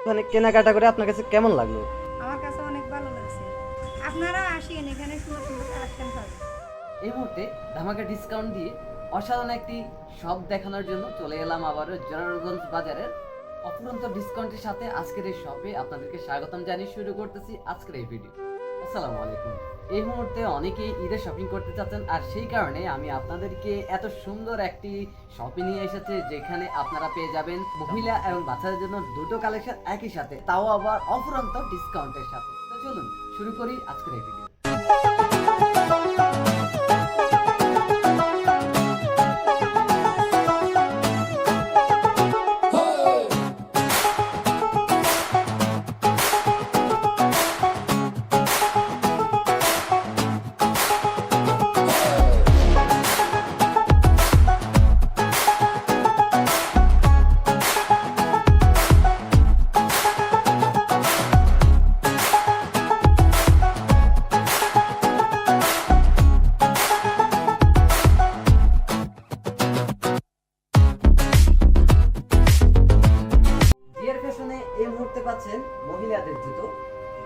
ওখানে কেনাকাটা করে আপনার কাছে কেমন লাগল? আমার কাছে অনেক ভালো লাগছে। আপনারাও আসেন এখানে সুন্দর সুন্দর কালেকশন পাবেন এই মুহূর্তে ধামাকা ডিসকাউন্ট দিয়ে অসাধারণ একটি শপ দেখানোর জন্য চলে এলাম আবারও জোরারগঞ্জ বাজারের অফুরন্ত ডিসকাউন্টের সাথে আজকের এই শপে আপনাদেরকে স্বাগতম জানিয়ে শুরু করতেছি আজকের এই ভিডিও আসসালামু আলাইকুম। এই মুহূর্তে অনেকেই ঈদের শপিং করতে চাচ্ছেন, আর সেই কারণে আমি আপনাদেরকে এত সুন্দর একটি শপে নিয়ে এসেছে যেখানে আপনারা পেয়ে যাবেন মহিলা এবং বাচ্চাদের জন্য দুটো কালেকশন একই সাথে, তাও আবার অফুরন্ত ডিসকাউন্টের সাথে। তো চলুন, শুরু করি আজকের এই ভিডিও পাচ্ছেন মহিলাদের জুতো,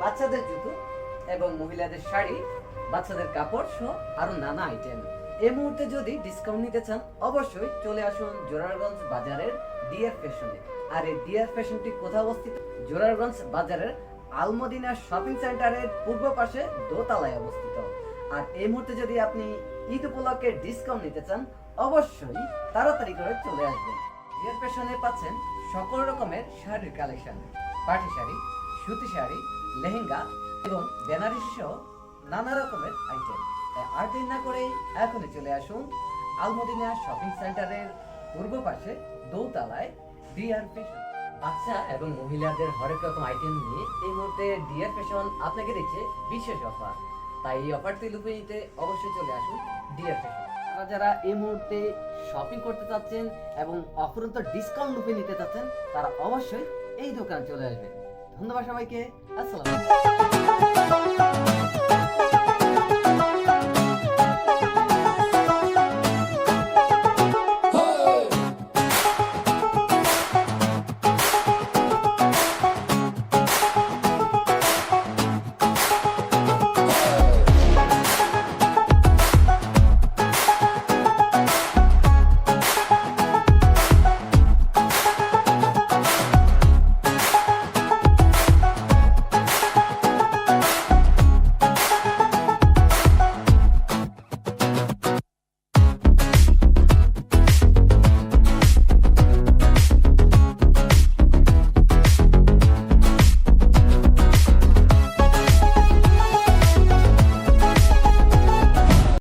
বাচ্চাদের জুতো এবং মহিলাদের শাড়ি, বাচ্চাদের কাপড় সহ আরও নানা আইটেম এই মুহূর্তে যদি ডিসকাউন্ট নিতে চান, অবশ্যই চলে আসুন জোরারগঞ্জ বাজারের ডিয়ার ফ্যাশনে আর এই ডিয়ার ফ্যাশনটি কোথায় অবস্থিত? জোরারগঞ্জ বাজারের আলমদিনা শপিং সেন্টারের পূর্ব পাশে দোতলায় অবস্থিত। আর এই মুহূর্তে যদি আপনি ঈদ উপলক্ষে ডিসকাউন্ট নিতে চান, অবশ্যই তাড়াতাড়ি করে চলে আসবেন। ডিয়ার ফ্যাশনে পাচ্ছেন সকল রকমের শাড়ির কালেকশন পাটি শাড়ি, সুতি শাড়ি, লেহেঙ্গা এবং বেনারসি সহ নানা রকমের আইটেম তাই আর দেরি না করে এখনই চলে আসুন আলমদিনা শপিং সেন্টারের পূর্ব পাশে দৌতলায় ডিয়ার ফ্যাশন বাচ্চা এবং মহিলাদের হরেক রকম আইটেম নিয়ে এই মুহূর্তে ডিয়ার ফ্যাশন আপনাকে দিচ্ছে বিশেষ অফার তাই এই অফারটি লুপে নিতে অবশ্যই চলে আসুন ডিয়ার ফ্যাশন আপনারা যারা এই মুহূর্তে শপিং করতে চাচ্ছেন এবং অফুরন্ত ডিসকাউন্ট লুপে নিতে চাচ্ছেন, তারা অবশ্যই এই দোকান চলে আসবেন ধন্যবাদ সবাইকে। আসসালাম